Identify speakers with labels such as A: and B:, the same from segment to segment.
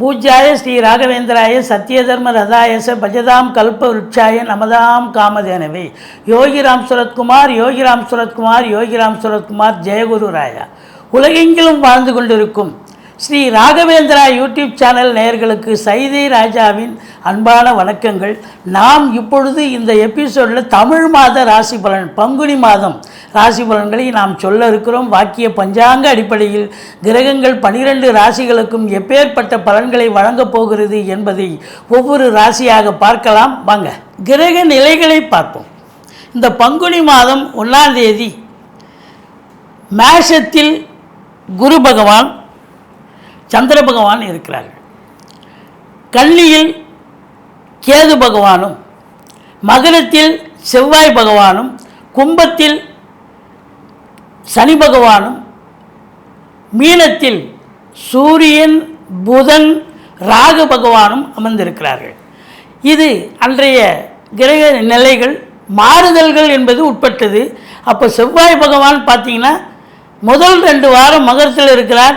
A: பூஜ்யாய ஸ்ரீ ராகவேந்திராய சத்யதர்ம ரதாயச பஜதாம் கல்ப விருட்சாய நமதாம் காமதேனவே. யோகிராம் சுரத்குமார் யோகிராம் சுரத்குமார் யோகிராம் சுரத்குமார் ஜெயகுரு ராயா. உலகெங்கிலும் வாழ்ந்து கொண்டிருக்கும் ஸ்ரீ ராகவேந்திரா யூடியூப் சேனல் நேயர்களுக்கு சைதை ராஜாவின் அன்பான வணக்கங்கள். நாம் இப்பொழுது இந்த எபிசோடில் தமிழ் மாத ராசி பலன் பங்குனி மாதம் ராசி பலன்களை நாம் சொல்ல இருக்கிறோம். வாக்கிய பஞ்சாங்க அடிப்படையில் கிரகங்கள் பனிரெண்டு ராசிகளுக்கும் எப்பேற்பட்ட பலன்களை வழங்கப் போகிறது என்பதை ஒவ்வொரு ராசியாக பார்க்கலாம். வாங்க கிரக நிலைகளை பார்ப்போம். இந்த பங்குனி மாதம் ஒன்றாம் தேதி மேஷத்தில் குரு பகவான் சந்திர பகவான் இருக்கிறார்கள். கன்னியில் கேது பகவானும் மகரத்தில் செவ்வாய் பகவானும் கும்பத்தில் சனி பகவானும் மீனத்தில் சூரியன் புதன் ராகு பகவானும் அமர்ந்திருக்கிறார்கள். இது அன்றைய கிரக நிலைகள் மாறுதல்கள் என்பது உட்பட்டது. அப்போ செவ்வாய் பகவான் பார்த்தீங்கன்னா முதல் ரெண்டு வாரம் மகரத்தில் இருக்கிறார்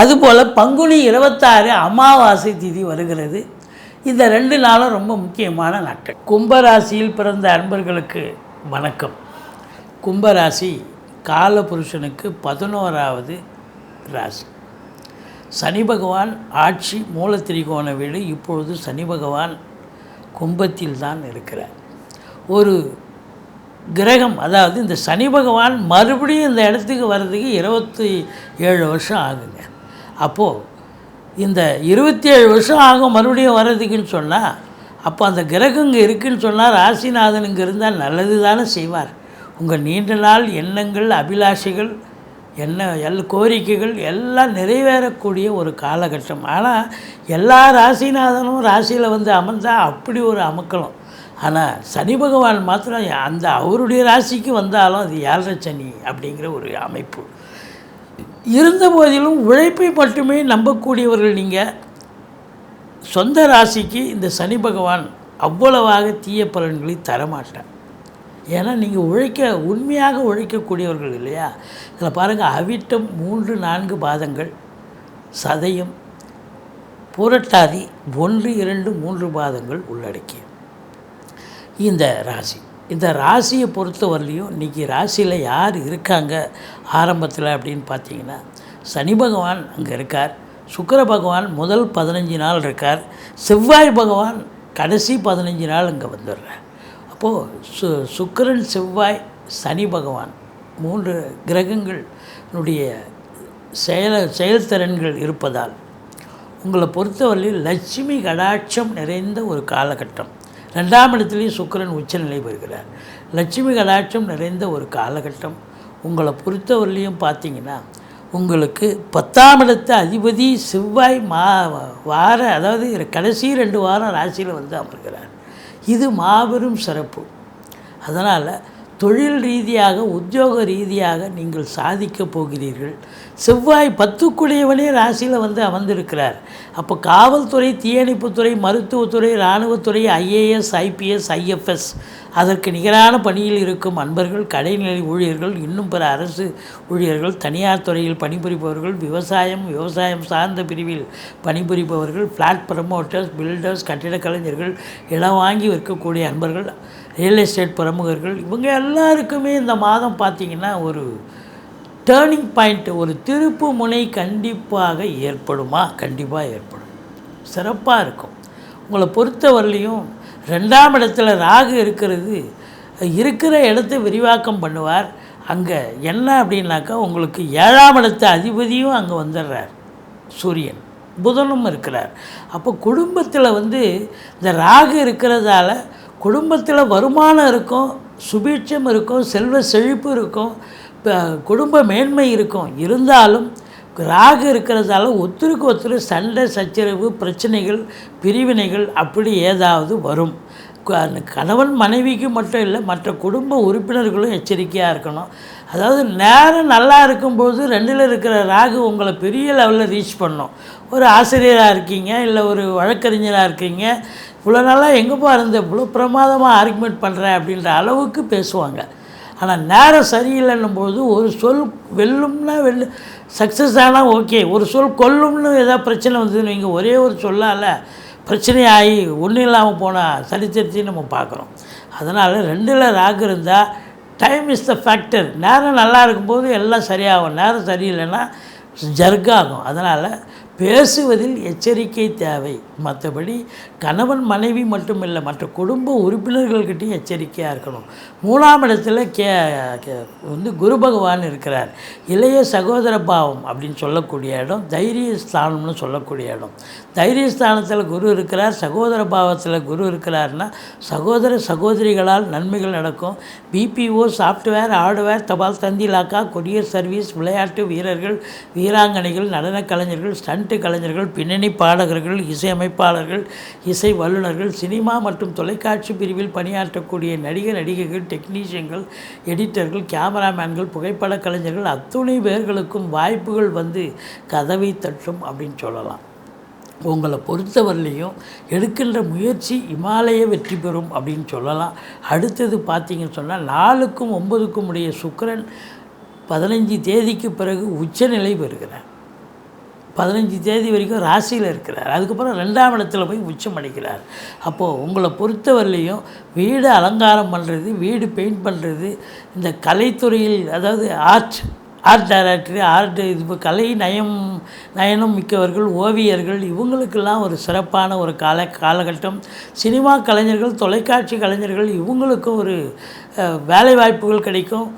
A: அதுபோல் பங்குனி இருபத்தாறு அமாவாசை திதி வருகிறது. இந்த ரெண்டு நாளும் ரொம்ப முக்கியமான நாட்கள். கும்பராசியில் பிறந்த அன்பர்களுக்கு வணக்கம். கும்பராசி காலபுருஷனுக்கு பதினோராவது ராசி. சனி பகவான் ஆட்சி மூலத்திரிகோண வீடு இப்பொழுது சனி பகவான் கும்பத்தில் தான் இருக்கிறார். ஒரு கிரகம் அதாவது இந்த சனி பகவான் மறுபடியும் இந்த இடத்துக்கு வர்றதுக்கு இருபத்தி ஏழு வருஷம் ஆகுங்க. அப்போது இந்த இருபத்தி ஏழு வருஷம் ஆகும் மறுபடியும் வர்றதுக்குன்னு சொன்னால் அப்போ அந்த கிரகம் இங்கே இருக்குன்னு சொன்னால் ராசிநாதன் இங்கே இருந்தால் நல்லது தானே செய்வார். உங்கள் நீண்ட நாள் எண்ணங்கள் அபிலாஷைகள் என்ன எல் கோரிக்கைகள் எல்லாம் நிறைவேறக்கூடிய ஒரு காலகட்டம். ஆனால் எல்லா ராசிநாதனும் ராசியில் வந்து அமர்ந்தால் அப்படி ஒரு அமக்கலம். ஆனால் சனி பகவான் மாத்திரம் அந்த அவருடைய ராசிக்கு வந்தாலும் அது ஏழரை சனி அப்படிங்கிற ஒரு அமைப்பு. இருந்த போதிலும் உழைப்பை மட்டுமே நம்பக்கூடியவர்கள் நீங்கள் சொந்த ராசிக்கு இந்த சனி பகவான் அவ்வளவாக தீய பலன்களை தரமாட்டேன் ஏன்னா நீங்கள் உழைக்க உண்மையாக உழைக்கக்கூடியவர்கள் இல்லையா? இதில் பாருங்கள் அவிட்டம் மூன்று நான்கு பாதங்கள் சதயம் புரட்டாதி ஒன்று இரண்டு மூன்று பாதங்கள் உள்ளடக்கிய இந்த ராசி. இந்த ராசியை பொறுத்த வரலையும் இன்றைக்கி ராசியில் யார் இருக்காங்க ஆரம்பத்தில் அப்படின்னு பார்த்தீங்கன்னா சனி பகவான் அங்கே இருக்கார். சுக்கர பகவான் முதல் பதினஞ்சு நாள் இருக்கார். செவ்வாய் பகவான் கடைசி பதினஞ்சு நாள் இங்கே வந்துடுறார். அப்போது சு சுக்கரன் செவ்வாய் சனி பகவான் மூன்று கிரகங்களுடைய செயல செயல்திறன்கள் இருப்பதால் உங்களை பொறுத்தவரையில் லட்சுமி கடாட்சம் நிறைந்த ஒரு காலகட்டம். ரெண்டாம் இடத்துலையும் சுக்கிரன் உச்சநிலை பெறுகிறார். லட்சுமி கடாட்சம் நிறைந்த ஒரு காலகட்டம். உங்களை பொறுத்தவரையிலையும் பார்த்தீங்கன்னா உங்களுக்கு பத்தாம் இடத்து அதிபதி செவ்வாய் மா வார அதாவது கடைசி ரெண்டு வாரம் ராசியில் வந்து அமர்கிறார். இது மாபெரும் சிறப்பு. அதனால் தொழில் ரீதியாக உத்தியோக ரீதியாக நீங்கள் சாதிக்கப் போகிறீர்கள். செவ்வாய் பத்துக்குடையவனே ராசியில் வந்து அமர்ந்திருக்கிறார். அப்போ காவல்துறை தீயணைப்புத்துறை மருத்துவத்துறை இராணுவத்துறை ஐஏஎஸ் ஐபிஎஸ் ஐஎஃப்எஸ் அதற்கு நிகரான பணியில் இருக்கும் அன்பர்கள் கடைநிலை ஊழியர்கள் இன்னும் பிற அரசு ஊழியர்கள் தனியார் துறையில் பணிபுரிபவர்கள் விவசாயம் விவசாயம் சார்ந்த பிரிவில் பணிபுரிபவர்கள் ஃப்ளாட் ப்ரமோட்டர்ஸ் பில்டர்ஸ் கட்டிடக் கலைஞர்கள் இடம் வாங்கி விற்கக்கூடிய அன்பர்கள் ரியல் எஸ்டேட் பிரமுகர்கள் இவங்க எல்லாருக்குமே இந்த மாதம் பார்த்திங்கன்னா ஒரு டேர்னிங் பாயிண்ட் ஒரு திருப்பு முனை கண்டிப்பாக ஏற்படுமா? கண்டிப்பாக ஏற்படும். சிறப்பாக இருக்கும். உங்களை பொறுத்தவரையிலையும் ரெண்டாம் இடத்துல ராகு இருக்கிறது இருக்கிற இடத்த விரிவாக்கம் பண்ணுவார். அங்கே என்ன அப்படின்னாக்கா உங்களுக்கு ஏழாம் இடத்து அதிபதியும் அங்கே வந்துடுறார். சூரியன் புதனும் இருக்கிறார். அப்போ குடும்பத்தில் வந்து இந்த ராகு இருக்கிறதால குடும்பத்தில் வருமானம் இருக்கும் சுபீட்சம் இருக்கும் செல்வ செழிப்பு இருக்கும் குடும்ப மேன்மை இருக்கும். இருந்தாலும் ராகு இருக்கிறதால ஒருத்தருக்கு ஒருத்தர் சண்டை சச்சரவு பிரச்சனைகள் பிரிவினைகள் அப்படி ஏதாவது வரும். கணவன் மனைவிக்கு மட்டும் இல்லை மற்ற குடும்ப உறுப்பினர்களும் எச்சரிக்கையாக இருக்கணும். அதாவது நேரம் நல்லா இருக்கும்போது ரெண்டில் இருக்கிற ராகு உங்களை பெரிய லெவலில் ரீச் பண்ணும். ஒரு ஆசிரியராக இருக்கீங்க இல்லை ஒரு வழக்கறிஞராக இருக்கீங்க இவ்வளோ நாளாக எங்கேப்பா இருந்த இவ்வளோ பிரமாதமாக ஆர்குமெண்ட் பண்ணுறேன் அப்படின்ற அளவுக்கு பேசுவாங்க. ஆனால் நேரம் சரியில்லைன்னும் போது ஒரு சொல் வெல்லும்னா வெல்லு சக்ஸஸ் ஆனால் ஓகே ஒரு சொல் கொல்லும்னு ஏதாவது பிரச்சனை வந்ததுன்னு வைங்க ஒரே ஒரு சொல்லால் பிரச்சனையாகி ஒன்றும் இல்லாமல் போனால் சரித்திரத்தையும் நம்ம பார்க்குறோம். அதனால் ரெண்டில் ராகு இருந்தால் டைம் இஸ் த ஃபேக்டர் நேரம் நல்லா இருக்கும்போது எல்லாம் சரியாகும். நேரம் சரியில்லைன்னா ஜர்காகும் அதனால் பேசுவதில் எச்சரிக்கை தேவை. மற்றபடி கணவன் மனைவி மட்டும் இல்லை மற்ற குடும்ப உறுப்பினர்கள்கிட்டையும் எச்சரிக்கையாக இருக்கணும். மூணாம் இடத்துல கே வந்து குரு பகவான் இருக்கிறார். இளைய சகோதர பாவம் அப்படின்னு சொல்லக்கூடிய இடம் தைரிய ஸ்தானம்னு சொல்லக்கூடிய இடம். தைரிய ஸ்தானத்தில் குரு இருக்கிறார் சகோதர பாவத்தில் குரு இருக்கிறார்னா சகோதர சகோதரிகளால் நன்மைகள் நடக்கும். பிபிஓ சாஃப்ட்வேர் ஹார்ட்வேர் தபால் தந்தி இலாக்கா கொரியர் சர்வீஸ் விளையாட்டு வீரர்கள் வீராங்கனைகள் நடனக் கலைஞர்கள் ஸ்டண்ட்டு கலைஞர்கள் பின்னணி பாடகர்கள் இசையமைப்பாளர்கள் இசை வல்லுநர்கள் சினிமா மற்றும் தொலைக்காட்சி பிரிவில் பணியாற்றக்கூடிய நடிகர் நடிகைகள் டெக்னீஷியன்கள் எடிட்டர்கள் கேமராமேன்கள் புகைப்பட கலைஞர்கள் அத்துணை பேர்களுக்கும் வாய்ப்புகள் வந்து கதவை தட்டும் அப்படின்னு சொல்லலாம். உங்களை பொறுத்தவரையிலையும் எடுக்கின்ற முயற்சி இமாலய வெற்றி பெறும் அப்படின்னு சொல்லலாம். அடுத்தது பார்த்தீங்கன்னு சொன்னால் நாலுக்கும் ஒன்பதுக்கும் உடைய சுக்கரன் பதினஞ்சு தேதிக்கு பிறகு உச்சநிலை பெறுகிறார். பதினஞ்சு தேதி வரைக்கும் ராசியில் இருக்கிறார். அதுக்கப்புறம் ரெண்டாம் இடத்துல போய் உச்சம் அடைக்கிறார் அப்போது உங்களை பொறுத்தவரையிலையும் வீடு அலங்காரம் பண்ணுறது வீடு பெயிண்ட் பண்ணுறது இந்த கலைத்துறையில் அதாவது ஆர்ட் ஆர்ட் டைரக்டர் ஆர்ட் இது இப்போ கலை நயம் நயனம் மிக்கவர்கள் ஓவியர்கள் இவங்களுக்கெல்லாம் ஒரு சிறப்பான ஒரு கால காலகட்டம். சினிமா கலைஞர்கள் தொலைக்காட்சி கலைஞர்கள் இவங்களுக்கும் ஒரு வேலை வாய்ப்புகள் கிடைக்கும்.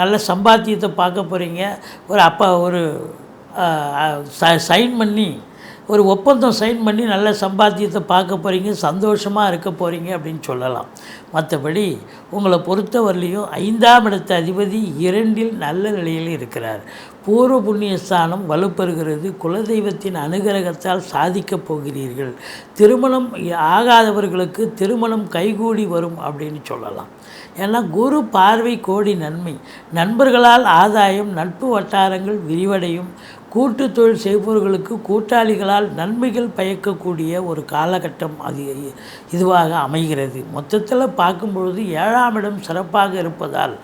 A: நல்ல சம்பாத்தியத்தை பார்க்க போகிறீங்க ஒரு அப்போ ஒரு சைன் பண்ணி ஒரு ஒப்பந்தம் சைன் பண்ணி நல்ல சம்பாத்தியத்தை பார்க்க போகிறீங்க சந்தோஷமாக இருக்க போகிறீங்க அப்படின்னு சொல்லலாம். மற்றபடி உங்களை பொறுத்தவரையிலையும் ஐந்தாம் இடத்த அதிபதி இரண்டில் நல்ல நிலையில் இருக்கிறார். பூர்வ புண்ணிய ஸ்தானம் வலுப்பெறுகிறது. குலதெய்வத்தின் அனுகிரகத்தால் சாதிக்கப் போகிறீர்கள். திருமணம் ஆகாதவர்களுக்கு திருமணம் கைகூடி வரும் அப்படின்னு சொல்லலாம். ஏன்னா குரு பார்வை கோடி நன்மை. நண்பர்களால் ஆதாயம் நட்பு வட்டாரங்கள் விரிவடையும். கூட்டு தொழில் செய்பவர்களுக்கு கூட்டாளிகளால் நன்மைகள் பயக்கக்கூடிய ஒரு காலகட்டம் அது இதுவாக அமைகிறது. மொத்தத்தில் பார்க்கும்பொழுது ஏழாம் இடம் சிறப்பாக இருப்பதால்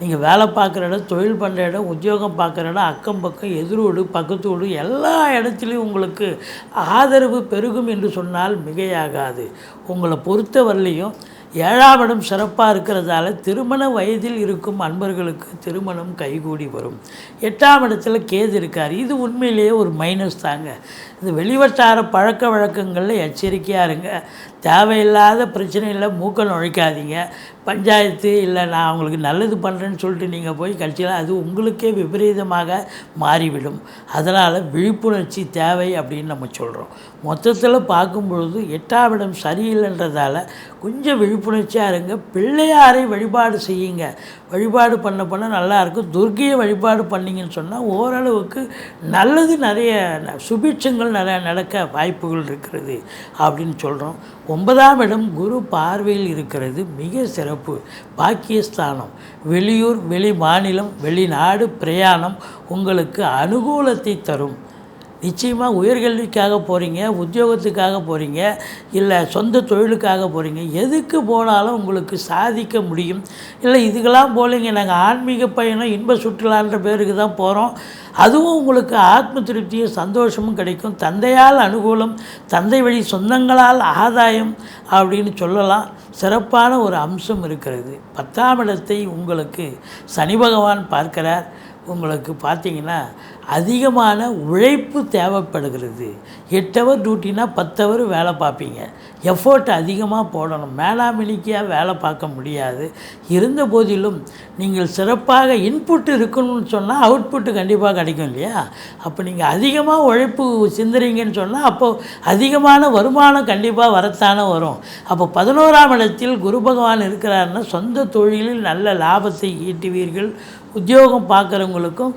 A: நீங்கள் வேலை பார்க்குற இடம் தொழில் பண்ணுற இடம் உத்தியோகம் பார்க்குற இடம் அக்கம் பக்கம் எதிரோடு பக்கத்து எல்லா இடத்துலையும் உங்களுக்கு ஆதரவு பெருகும் என்று சொன்னால் மிகையாகாது. உங்களை பொறுத்தவரையிலையும் ஏழாம் இடம் சிறப்பாக இருக்கிறதால திருமண வயதில் இருக்கும் அன்பர்களுக்கு திருமணம் கைகூடி வரும். எட்டாம் இடத்துல கேது இருக்கார். இது உண்மையிலேயே ஒரு மைனஸ் தாங்க. இந்த வெளிவட்டார பழக்க வழக்கங்களில் எச்சரிக்கையாக இருங்க. தேவையில்லாத பிரச்சனையில் மூக்க நுழைக்காதீங்க. பஞ்சாயத்து இல்லை நான் அவங்களுக்கு நல்லது பண்ணுறேன்னு சொல்லிட்டு நீங்கள் போய் கட்சியில் அது உங்களுக்கே விபரீதமாக மாறிவிடும். அதனால் விழிப்புணர்ச்சி தேவை அப்படின்னு நம்ம சொல்கிறோம் மொத்தத்தில் பார்க்கும்பொழுது எட்டாவிடம் சரியில்லைன்றதால கொஞ்சம் விழிப்புணர்ச்சியாக இருங்க. பிள்ளையாரை வழிபாடு செய்யுங்க. வழிபாடு பண்ண பண்ண நல்லாயிருக்கும் துர்க்கையை வழிபாடு பண்ணிங்கன்னு சொன்னால் ஓரளவுக்கு நல்லது நிறைய ந- சுபிட்சங்கள் நடக்க வாய்ப்புகள் இருக்கிறது அப்படின்னு சொல்கிறோம் ஒன்பதாம் இடம் குரு பார்வையில் இருக்கிறது மிக சிறப்பு. பாக்கியஸ்தானம். வெளியூர் வெளி மாநிலம் வெளிநாடு பிரயாணம் உங்களுக்கு அனுகூலத்தை தரும். நிச்சயமாக உயர்கல்விக்காக போகிறீங்க உத்தியோகத்துக்காக போகிறீங்க இல்லை சொந்த தொழிலுக்காக போகிறீங்க எதுக்கு போனாலும் உங்களுக்கு சாதிக்க முடியும். இல்லை இதுக்கெல்லாம் போலீங்க நாங்கள் ஆன்மீக பயணம் இன்ப சுற்றுலான்ற பேருக்கு தான் போகிறோம் அதுவும் உங்களுக்கு ஆத்ம திருப்தியும் சந்தோஷமும் கிடைக்கும். தந்தையால் அனுகூலம் தந்தை வழி சொந்தங்களால் ஆதாயம் அப்படின்னு சொல்லலாம். சிறப்பான ஒரு அம்சம் இருக்கிறது. பத்தாம் இடத்தை உங்களுக்கு சனி பகவான் பார்க்கிறார். உங்களுக்கு பார்த்தீங்கன்னா அதிகமான உழைப்பு தேவைப்படுகிறது. எட்டு ஹவர் டியூட்டினா பத்து ஹவர் வேலை பார்ப்பீங்க. எஃபோர்ட் அதிகமாக போடணும். மேலாமினிக்கையாக வேலை பார்க்க முடியாது. இருந்த போதிலும் நீங்கள் சிறப்பாக இன்புட் இருக்கணும்னு சொன்னால் அவுட்புட்டு கண்டிப்பாக கிடைக்கும் இல்லையா? அப்போ நீங்கள் அதிகமாக உழைப்பு சிந்துறீங்கன்னு சொன்னால் அப்போ அதிகமான வருமானம் கண்டிப்பாக வரத்தானே வரும். அப்போ பதினோராம் இடத்தில் குரு பகவான் இருக்கிறாருன்னா சொந்த தொழிலில் நல்ல லாபத்தை ஈட்டுவீர்கள். உத்தியோகம் பார்க்குறவங்களுக்கும்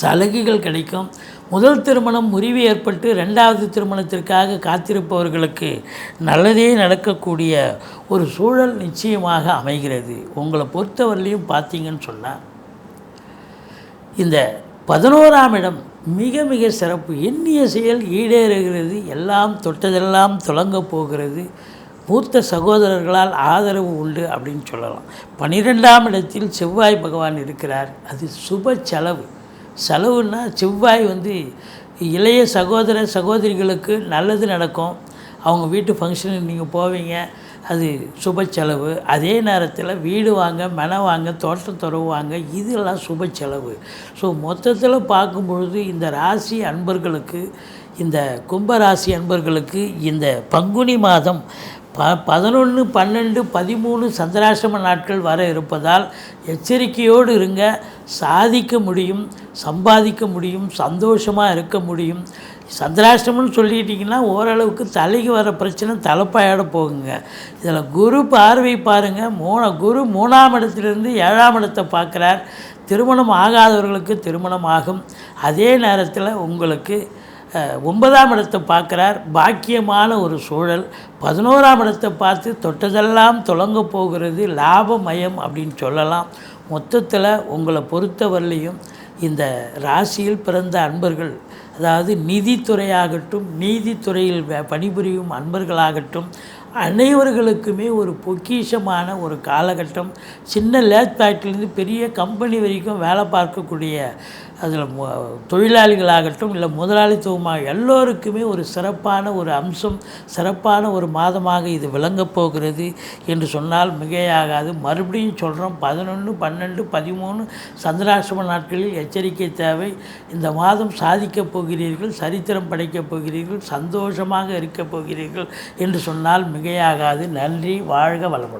A: சலுகைகள் கிடைக்கும். முதல் திருமணம் முறிவு ஏற்பட்டு ரெண்டாவது திருமணத்திற்காக காத்திருப்பவர்களுக்கு நல்லதே நடக்கக்கூடிய ஒரு சூழல் நிச்சயமாக அமைகிறது. உங்களை பொறுத்தவரையிலையும் பார்த்தீங்கன்னு சொன்னால் இந்த பதினோராம் இடம் மிக மிக சிறப்பு. எண்ணிய செயல் ஈடேறுகிறது. எல்லாம் தொட்டதெல்லாம் தொடங்க போகிறது. மூத்த சகோதரர்களால் ஆதரவு உண்டு அப்படின்னு சொல்லலாம். பன்னிரெண்டாம் இடத்தில் செவ்வாய் பகவான் இருக்கிறார். அது சுப செலவு. செலவுன்னா செவ்வாய் வந்து இளைய சகோதர சகோதரிகளுக்கு நல்லது நடக்கும். அவங்க வீட்டு ஃபங்க்ஷனுக்கு நீங்கள் போவீங்க. அது சுப செலவு. அதே நேரத்தில் வீடு வாங்க மனை வாங்க தோட்டம் துறவு வாங்க இதெல்லாம் சுப செலவு. ஸோ மொத்தத்தில் பார்க்கும் பொழுது இந்த ராசி அன்பர்களுக்கு இந்த கும்பராசி அன்பர்களுக்கு இந்த பங்குனி மாதம் ப பதினொன்று பன்னெண்டு பதிமூணு சந்திராசிரம நாட்கள் வர இருப்பதால் எச்சரிக்கையோடு இருங்க. சாதிக்க முடியும் சம்பாதிக்க முடியும் சந்தோஷமாக இருக்க முடியும். சந்திராஷ்டமம்னு சொல்லிட்டிங்கன்னா ஓரளவுக்கு தலைக்கு வர பிரச்சனை தலைப்பாயோட போகுங்க. இதில் குரு பார்வை பாருங்கள் மூண குரு மூணாம் இடத்துலேருந்து ஏழாம் இடத்தை பார்க்குறார். திருமணம் ஆகாதவர்களுக்கு திருமணம் ஆகும். அதே நேரத்தில் உங்களுக்கு ஒன்பதாம் இடத்தை பார்க்குறார். பாக்கியமான ஒரு சூழல். பதினோராம் இடத்தை பார்த்து தொட்டதெல்லாம் தொடங்க போகிறது லாபமயம் அப்படின்னு சொல்லலாம். மொத்தத்தில் உங்களை பொறுத்தவரையிலையும் இந்த ராசியில் பிறந்த அன்பர்கள் அதாவது நிதித்துறையாகட்டும் நீதித்துறையில் பணிபுரியும் அன்பர்களாகட்டும் அனைவர்களுக்குமே ஒரு பொக்கிஷமான ஒரு காலகட்டம். சின்ன லேத் ஃபேக்ட்ரிலேருந்து பெரிய கம்பெனி வரைக்கும் வேலை பார்க்கக்கூடிய அதில் தொழிலாளிகளாகட்டும் இல்லை முதலாளித்துவமாக எல்லோருக்குமே ஒரு சிறப்பான ஒரு அம்சம் சிறப்பான ஒரு மாதமாக இது விளங்கப் போகிறது என்று சொன்னால் மிகையாகாது. மறுபடியும் சொல்கிறோம் பதினொன்று பன்னெண்டு பதிமூணு சந்திராசிரம நாட்களில் எச்சரிக்கை தேவை. இந்த மாதம் சாதிக்கப் போகிறீர்கள் சரித்திரம் படைக்கப் போகிறீர்கள் சந்தோஷமாக இருக்கப் போகிறீர்கள் என்று சொன்னால் மிகையாகாது. நன்றி வாழ்க வளமுடன்.